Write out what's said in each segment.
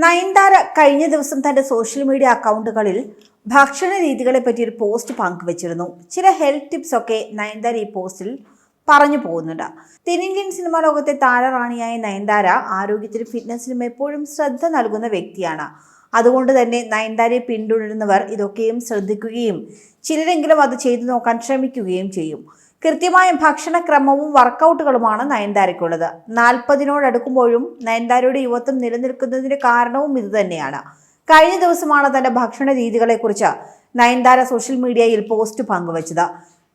നയൻതാര കഴിഞ്ഞ ദിവസം തന്റെ സോഷ്യൽ മീഡിയ അക്കൗണ്ടുകളിൽ ഭക്ഷണ രീതികളെ പറ്റി ഒരു പോസ്റ്റ് പങ്കുവച്ചിരുന്നു. ചില ഹെൽത്ത് ടിപ്സ് ഒക്കെ നയൻതാര ഈ പോസ്റ്റിൽ പറഞ്ഞു പോകുന്നുണ്ട്. തെന്നിന്ത്യൻ സിനിമാ ലോകത്തെ താരറാണിയായ നയൻതാര ആരോഗ്യത്തിനും ഫിറ്റ്നസിനും എപ്പോഴും ശ്രദ്ധ നൽകുന്ന വ്യക്തിയാണ്. അതുകൊണ്ട് തന്നെ നയൻതാരയെ പിന്തുടരുന്നവർ ഇതൊക്കെയും ശ്രദ്ധിക്കുകയും ചിലരെങ്കിലും അത് ചെയ്തു നോക്കാൻ ശ്രമിക്കുകയും ചെയ്യും. കൃത്യമായ ഭക്ഷണക്രമവും വർക്കൗട്ടുകളുമാണ് നയൻതാരയ്ക്കുള്ളത്. നാൽപ്പതിനോടടുക്കുമ്പോഴും നയൻതാരയുടെ യുവത്വം നിലനിൽക്കുന്നതിന്റെ കാരണവും ഇതുതന്നെയാണ് കഴിഞ്ഞ ദിവസമാണ് തന്റെ ഭക്ഷണ രീതികളെക്കുറിച്ച് നയൻതാര സോഷ്യൽ മീഡിയയിൽ പോസ്റ്റ് പങ്കുവച്ചത്.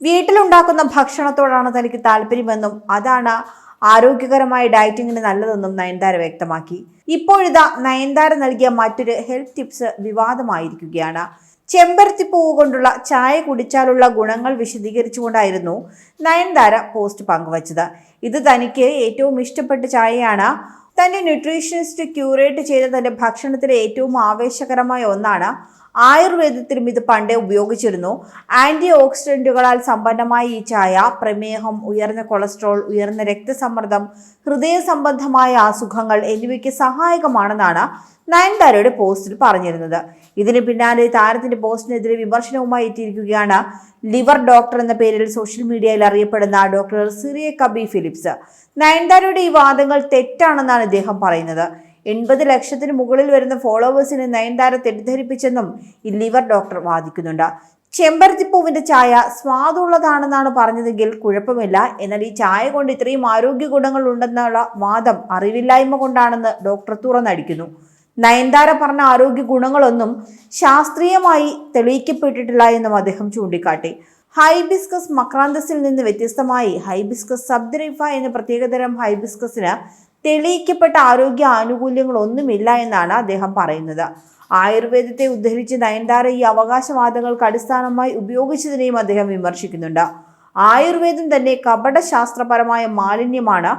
വീട്ടിലുണ്ടാക്കുന്ന ഭക്ഷണത്തോടാണ് തനിക്ക് താല്പര്യമെന്നും അതാണ് ആരോഗ്യകരമായ ഡയറ്റിങ്ങിന് നല്ലതെന്നും നയൻതാര വ്യക്തമാക്കി. ഇപ്പോഴിതാ നയൻതാര നൽകിയ മറ്റൊരു ഹെൽത്ത് ടിപ്സ് വിവാദമായിരിക്കുകയാണ്. ചെമ്പരത്തിപ്പൂവ് കൊണ്ടുള്ള ചായ കുടിച്ചാലുള്ള ഗുണങ്ങൾ വിശദീകരിച്ചുകൊണ്ടായിരുന്നു നയൻതാര പോസ്റ്റ് പങ്കുവച്ചത്. ഇത് തനിക്ക് ഏറ്റവും ഇഷ്ടപ്പെട്ട ചായയാണ്. തന്റെ ന്യൂട്രീഷനിസ്റ്റ് ക്യൂറേറ്റ് ചെയ്ത തന്റെ ഭക്ഷണത്തിലെ ഏറ്റവും ആവേശകരമായ ഒന്നാണ് ആയുർവേദത്തിലും ഇത് പണ്ടേ ഉപയോഗിച്ചിരുന്നു. ആന്റി ഓക്സിഡന്റുകളാൽ സമ്പന്നമായ ഈ ചായ പ്രമേഹം ഉയർന്ന കൊളസ്ട്രോൾ ഉയർന്ന രക്തസമ്മർദ്ദം ഹൃദയ സംബന്ധമായ അസുഖങ്ങൾ എന്നിവയ്ക്ക് സഹായകമാണെന്നാണ് നയൻതാരയുടെ പോസ്റ്റിൽ പറഞ്ഞിരുന്നത്. ഇതിന് പിന്നാലെ താരത്തിന്റെ പോസ്റ്റിനെതിരെ വിമർശനവുമായി എത്തിയിരിക്കുകയാണ് ലിവർ ഡോക്ടർ എന്ന പേരിൽ സോഷ്യൽ മീഡിയയിൽ അറിയപ്പെടുന്ന ഡോക്ടർ സിറിയ കബി ഫിലിപ്സ്. നയൻതാരയുടെ ഈ വാദങ്ങൾ തെറ്റാണെന്നാണ് ഇദ്ദേഹം പറയുന്നത്. എൺപത് ലക്ഷത്തിന് മുകളിൽ വരുന്ന ഫോളോവേഴ്സിനെ നയൻതാര തെറ്റിദ്ധരിപ്പിച്ചെന്നും ലിവർ ഡോക്ടർ വാദിക്കുന്നുണ്ട്. ചെമ്പരത്തിപ്പൂവിന്റെ ചായ സ്വാദുള്ളതാണെന്നാണ് പറഞ്ഞതെങ്കിൽ കുഴപ്പമില്ല. എന്നാൽ ഈ ചായ കൊണ്ട് ഇത്രയും ആരോഗ്യ ഗുണങ്ങൾ ഉണ്ടെന്നുള്ള വാദം അറിവില്ലായ്മ കൊണ്ടാണെന്ന് ഡോക്ടർ തുറന്നടിക്കുന്നു. നയൻതാര പറഞ്ഞ ആരോഗ്യ ഗുണങ്ങളൊന്നും ശാസ്ത്രീയമായി തെളിയിക്കപ്പെട്ടിട്ടില്ല എന്നും അദ്ദേഹം ചൂണ്ടിക്കാട്ടി. ഹൈബിസ്കസ് മക്രാന്തസിൽ നിന്ന് വ്യത്യസ്തമായി ഹൈബിസ്കസ് സബ്ദറിഫ എന്ന പ്രത്യേകതരം ഹൈബിസ്കസിന് തെളിയിക്കപ്പെട്ട ആരോഗ്യ ആനുകൂല്യങ്ങളൊന്നുമില്ല എന്നാണ് അദ്ദേഹം പറയുന്നത്. ആയുർവേദത്തെ ഉദ്ധരിച്ച് നയൻതാര ഈ അവകാശവാദങ്ങൾക്ക് അടിസ്ഥാനമായി ഉപയോഗിച്ചതിനെയും അദ്ദേഹം വിമർശിക്കുന്നുണ്ട്. ആയുർവേദം തന്നെ കപടശാസ്ത്രപരമായ മാലിന്യമാണ്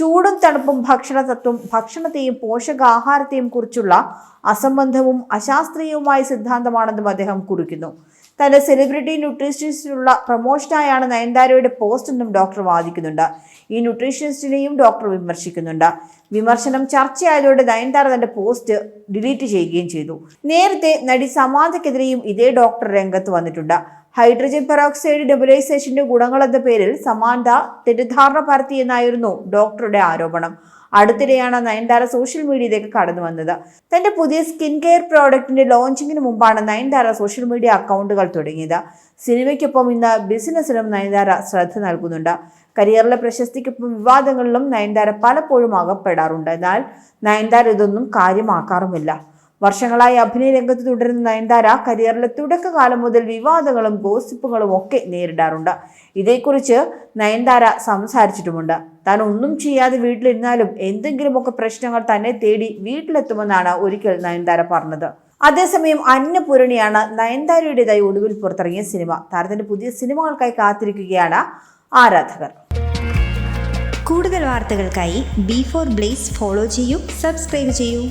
ചൂടും തണുപ്പും ഭക്ഷണതത്വം ഭക്ഷണത്തെയും പോഷകാഹാരത്തെയും കുറിച്ചുള്ള അസംബന്ധവും അശാസ്ത്രീയവുമായ സിദ്ധാന്തമാണെന്നും അദ്ദേഹം കുറിക്കുന്നു. തന്റെ സെലിബ്രിറ്റി ന്യൂട്രീഷനിസ്റ്റിനുള്ള പ്രൊമോഷനായാണ് നയൻതാരയുടെ പോസ്റ്റ് എന്നും ഡോക്ടർ വാദിക്കുന്നുണ്ട്. ഈ ന്യൂട്രീഷനിസ്റ്റിനെയും ഡോക്ടർ വിമർശിക്കുന്നുണ്ട്. വിമർശനം ചർച്ചയായതോടെ നയൻതാര തന്റെ പോസ്റ്റ് ഡിലീറ്റ് ചെയ്യുകയും ചെയ്തു. നേരത്തെ നടി സമാധക്കെതിരെയും ഇതേ ഡോക്ടർ രംഗത്ത് വന്നിട്ടുണ്ട്. ഹൈഡ്രജൻ പെറോക്സൈഡ് ഡെബിലൈസേഷന്റെ ഗുണങ്ങൾ എന്ന പേരിൽ സമാന്ത തെറ്റിദ്ധാരണ പരത്തിയെന്നായിരുന്നു ഡോക്ടറുടെ ആരോപണം. അടുത്തിടെയാണ് നയൻതാര സോഷ്യൽ മീഡിയയിലേക്ക് കടന്നു വന്നത്. തന്റെ പുതിയ സ്കിൻ കെയർ പ്രോഡക്റ്റിന്റെ ലോഞ്ചിങ്ങിന് മുമ്പാണ് നയൻതാര സോഷ്യൽ മീഡിയ അക്കൗണ്ടുകൾ തുടങ്ങിയത്. സിനിമയ്ക്കൊപ്പം ഇന്ന് ബിസിനസ്സിലും നയൻതാര ശ്രദ്ധ നൽകുന്നുണ്ട്. കരിയറിലെ പ്രശസ്തിക്കൊപ്പം വിവാദങ്ങളിലും നയൻതാര പലപ്പോഴും അകപ്പെടാറുണ്ട്. എന്നാൽ നയൻതാര ഇതൊന്നും കാര്യമാക്കാറുമില്ല. വർഷങ്ങളായി അഭിനയ രംഗത്ത് തുടരുന്ന നയൻതാര കരിയറിലെ തുടക്കകാലം മുതൽ വിവാദങ്ങളും ഗോസിപ്പുകളും ഒക്കെ നേരിടാറുണ്ട്. ഇതേക്കുറിച്ച് നയൻതാര സംസാരിച്ചിട്ടുമുണ്ട്. താൻ ഒന്നും ചെയ്യാതെ വീട്ടിലിരുന്നാലും എന്തെങ്കിലുമൊക്കെ പ്രശ്നങ്ങൾ തന്നെ തേടി വീട്ടിലെത്തുമെന്നാണ് ഒരിക്കൽ നയൻതാര പറഞ്ഞത്. അതേസമയം അന്നപൂരണിയാണ് നയൻതാരയുടേതായി ഒടുവിൽ പുറത്തിറങ്ങിയ സിനിമ. താരത്തിന്റെ പുതിയ സിനിമകൾക്കായി കാത്തിരിക്കുകയാണ് ആരാധകർ. കൂടുതൽ വാർത്തകൾക്കായി ബി ഫോർ ബ്ലേസ് ഫോളോ ചെയ്യൂ സബ്സ്ക്രൈബ് ചെയ്യൂ.